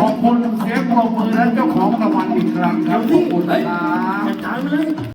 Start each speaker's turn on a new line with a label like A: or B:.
A: ขอบคุณเสียงปรบมือและเจ้าของรางวัลอีกครั้งครับขอบคุณครับ
B: จัดการมาเลย